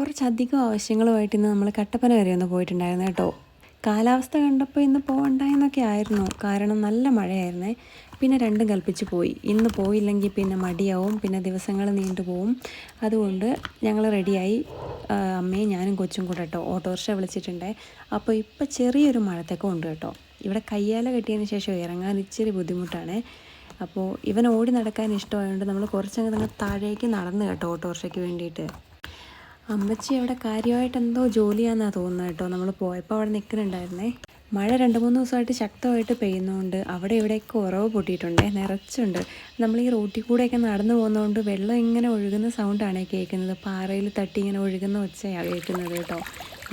കുറച്ചധികം ആവശ്യങ്ങളുമായിട്ട് ഇന്ന് നമ്മൾ കട്ടപ്പന വരെ ഒന്ന് പോയിട്ടുണ്ടായിരുന്നു കേട്ടോ. കാലാവസ്ഥ കണ്ടപ്പോൾ ഇന്ന് പോകണ്ടെന്നൊക്കെ ആയിരുന്നു. കാരണം നല്ല മഴയായിരുന്നേ. പിന്നെ രണ്ടും കൽപ്പിച്ച് പോയി. ഇന്ന് പോയില്ലെങ്കിൽ പിന്നെ മടിയാവും. പിന്നെ ദിവസങ്ങൾ നീണ്ടു പോവും. അതുകൊണ്ട് ഞങ്ങൾ റെഡിയായി. അമ്മയും ഞാനും കൊച്ചും കൂടെ കേട്ടോ. ഓട്ടോറിക്ഷ വിളിച്ചിട്ടുണ്ടേ. അപ്പോൾ ഇപ്പോൾ ചെറിയൊരു മഴത്തൊക്കെ ഉണ്ട് കേട്ടോ. ഇവിടെ കയ്യാല കെട്ടിയതിന് ശേഷം ഇറങ്ങാൻ ഇച്ചിരി ബുദ്ധിമുട്ടാണ്. അപ്പോൾ ഇവൻ ഓടി നടക്കാൻ ഇഷ്ടമായതുകൊണ്ട് നമ്മൾ കുറച്ചങ്ങ് താഴേക്ക് നടന്നു കേട്ടോ ഓട്ടോറിക്ഷയ്ക്ക് വേണ്ടിയിട്ട്. അമ്മച്ചി അവിടെ കാര്യമായിട്ട് എന്തോ ജോലിയാണെന്നാണ് തോന്നുന്നത് കേട്ടോ. നമ്മൾ പോയപ്പോൾ അവിടെ നിൽക്കുന്നുണ്ടായിരുന്നേ മഴ രണ്ട് മൂന്ന് ദിവസമായിട്ട് ശക്തമായിട്ട് പെയ്യുന്നതുകൊണ്ട് അവിടെ ഇവിടെയൊക്കെ ഉറവ് പൊട്ടിയിട്ടുണ്ടേ നിറച്ചുണ്ട്. നമ്മൾ ഈ റോട്ടിൽ കൂടെയൊക്കെ നടന്നു പോകുന്നതുകൊണ്ട് വെള്ളം ഇങ്ങനെ ഒഴുകുന്ന സൗണ്ടാണ് കേൾക്കുന്നത്. പാറയിൽ തട്ടി ഇങ്ങനെ ഒഴുകുന്ന ഒച്ചയാണ് കേൾക്കുന്നത് കേട്ടോ.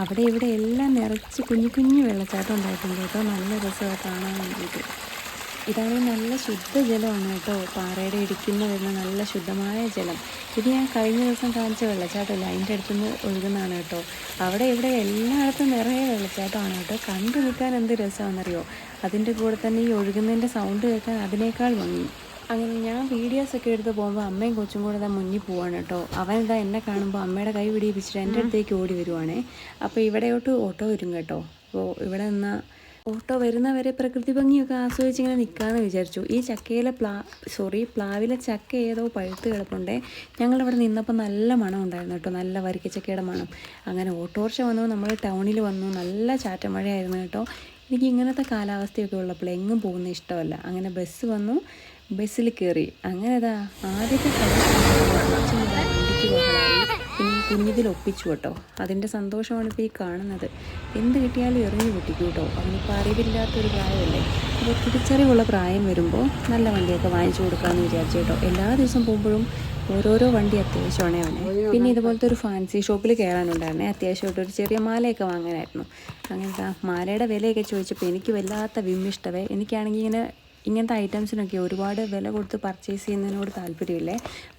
അവിടെ ഇവിടെ എല്ലാം നിറച്ച് കുഞ്ഞു കുഞ്ഞു വെള്ളച്ചാട്ടം ഉണ്ടായിട്ടുണ്ട് കേട്ടോ. നല്ല രസമാണ് കാണാൻ വേണ്ടിയിട്ട്. ഇതാണെങ്കിൽ നല്ല ശുദ്ധജലമാണ് കേട്ടോ പാറയുടെ ഇടിക്കുന്ന വരുന്ന നല്ല ശുദ്ധമായ ജലം. ഇത് ഞാൻ കഴിഞ്ഞ ദിവസം കാണിച്ച വെള്ളച്ചാട്ടമല്ല അതിന്റെ അടുത്തുനിന്ന് ഒഴുകുന്നതാണ് കേട്ടോ. അവിടെ ഇവിടെ എല്ലായിടത്തും നിറയെ വെള്ളച്ചാട്ടമാണ് കേട്ടോ. കണ്ടു നിൽക്കാൻ എന്ത് രസമാണെന്നറിയോ? അതിന്റെ കൂടെ തന്നെ ഈ ഒഴുകുന്നതിന്റെ സൗണ്ട് കേൾക്കാൻ അതിനേക്കാൾ ഭംഗി. അങ്ങനെ ഞാൻ വീഡിയോസൊക്കെ എടുത്ത് പോകുമ്പോൾ അമ്മയും കൊച്ചും കൂടെ ഇതാ മുന്നിൽ പോവാണ് കേട്ടോ. അവൻ ഇതാ എന്നെ കാണുമ്പോൾ അമ്മയുടെ കൈ പിടിപ്പിച്ചിട്ട് എന്റെ അടുത്തേക്ക് ഓടി വരുവാണേ. അപ്പോൾ ഇവിടെയോട്ട് ഓട്ടോ വരും കേട്ടോ. അപ്പോൾ ഇവിടെ നിന്ന് ഓട്ടോ വരുന്നവരെ പ്രകൃതി ഭംഗിയൊക്കെ ആസ്വദിച്ച് ഇങ്ങനെ നിൽക്കാമെന്ന് വിചാരിച്ചു. ഈ ചക്കയിലെ പ്ലാ സോറി പ്ലാവിലെ ചക്ക ഏതോ പഴുത്ത് കിടപ്പുണ്ടേ. ഞങ്ങളിവിടെ നിന്നപ്പോൾ നല്ല മണം ഉണ്ടായിരുന്നു കേട്ടോ. നല്ല വരിക്കച്ചക്കയുടെ മണം. അങ്ങനെ ഓട്ടോറിക്ഷ വന്നു നമ്മൾ ടൗണിൽ വന്നു. നല്ല ചാറ്റമഴയായിരുന്നു കേട്ടോ. എനിക്ക് ഇങ്ങനത്തെ കാലാവസ്ഥയൊക്കെ ഉള്ളപ്പോൾ എങ്ങും പോകുന്ന ഇഷ്ടമല്ല. അങ്ങനെ ബസ് വന്നു ബസ്സിൽ കയറി അങ്ങനെ ഇതാ ആദ്യത്തെ സ്ഥലം വണ്ടിക്ക് പോകാനായി പിന്നെ ഈ കുഞ്ഞിതിൽ ഒപ്പിച്ചു കേട്ടോ. അതിന്റെ സന്തോഷമാണ് ഇപ്പോൾ ഈ കാണുന്നത്. എന്ത് കിട്ടിയാലും എറിഞ്ഞു പൊട്ടിക്കും കേട്ടോ. അവനിപ്പോൾ അറിവില്ലാത്തൊരു പ്രായമല്ലേ? അപ്പോൾ തിരിച്ചറിവുള്ള പ്രായം വരുമ്പോൾ നല്ല വണ്ടിയൊക്കെ വാങ്ങിച്ചു കൊടുക്കാമെന്ന് വിചാരിച്ചു കേട്ടോ. എല്ലാ ദിവസം പോകുമ്പോഴും ഓരോരോ വണ്ടി അത്യാവശ്യമാണ് അവന്. പിന്നെ ഇതുപോലത്തെ ഒരു ഫാൻസി ഷോപ്പിൽ കയറാനുണ്ടായിരുന്നേ അത്യാവശ്യമായിട്ട് ഒരു ചെറിയ മാലയൊക്കെ വാങ്ങാനായിരുന്നു. അങ്ങനത്തെ മാലയുടെ വിലയൊക്കെ ചോദിച്ചപ്പോൾ എനിക്ക് വല്ലാത്ത വിമ്മിഷ്ടവേ. എനിക്കാണെങ്കിൽ ഇങ്ങനെ ഇങ്ങനത്തെ ഐറ്റംസിനൊക്കെ ഒരുപാട് വില കൊടുത്ത് പർച്ചേസ് ചെയ്യുന്നതിനോട് താല്പര്യമില്ലേ?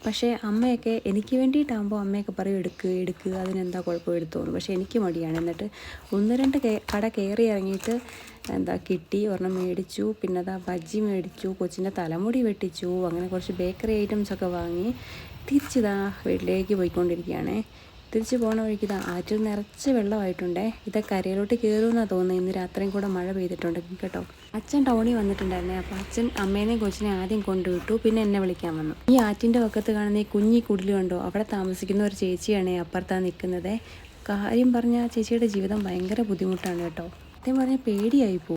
പക്ഷേ അമ്മയൊക്കെ എനിക്ക് വേണ്ടിയിട്ടാകുമ്പോൾ അമ്മയൊക്കെ പറയും എടുക്കുക എടുക്കുക അതിനെന്താ കുഴപ്പം എടുത്തോന്നു പക്ഷേ എനിക്ക് മടിയാണ്. എന്നിട്ട് ഒന്ന് രണ്ട് കട കയറി ഇറങ്ങിയിട്ട് എന്താ കിട്ടി ഒരെണ്ണം മേടിച്ചു. പിന്നെ അതാ ബജ്ജി മേടിച്ചു കൊച്ചിന്റെ തലമുടി വെട്ടിച്ചു അങ്ങനെ കുറച്ച് ബേക്കറി ഐറ്റംസൊക്കെ വാങ്ങി തിരിച്ചിതാ വീട്ടിലേക്ക് പോയിക്കൊണ്ടിരിക്കുകയാണേ. തിരിച്ചു പോണ വഴിക്ക് ഇതാ ആറ്റിൽ നിറച്ച് വെള്ളമായിട്ടുണ്ടേ. ഇതാ കരയിലോട്ട് കയറുമെന്നാണ് തോന്നുന്നത് ഇന്ന് രാത്രിയും കൂടെ മഴ പെയ്തിട്ടുണ്ട് കേട്ടോ. അച്ഛൻ ടൗണിൽ വന്നിട്ടുണ്ടായിരുന്നേ. അപ്പോൾ അച്ഛൻ അമ്മേനെയും കൊച്ചിനെ ആദ്യം കൊണ്ടുവിട്ടു. പിന്നെ എന്നെ വിളിക്കാൻ വന്നു. ഈ ആറ്റിന്റെ പക്കത്ത് കാണുന്ന ഈ കുഞ്ഞി കുടിൽ കണ്ടോ? അവിടെ താമസിക്കുന്ന ഒരു ചേച്ചിയാണ് അപ്പുറത്താണ് നിൽക്കുന്നത്. കാര്യം പറഞ്ഞാൽ ചേച്ചിയുടെ ജീവിതം ഭയങ്കര ബുദ്ധിമുട്ടാണ് കേട്ടോ. സത്യം പറഞ്ഞാൽ പേടിയായി പോകും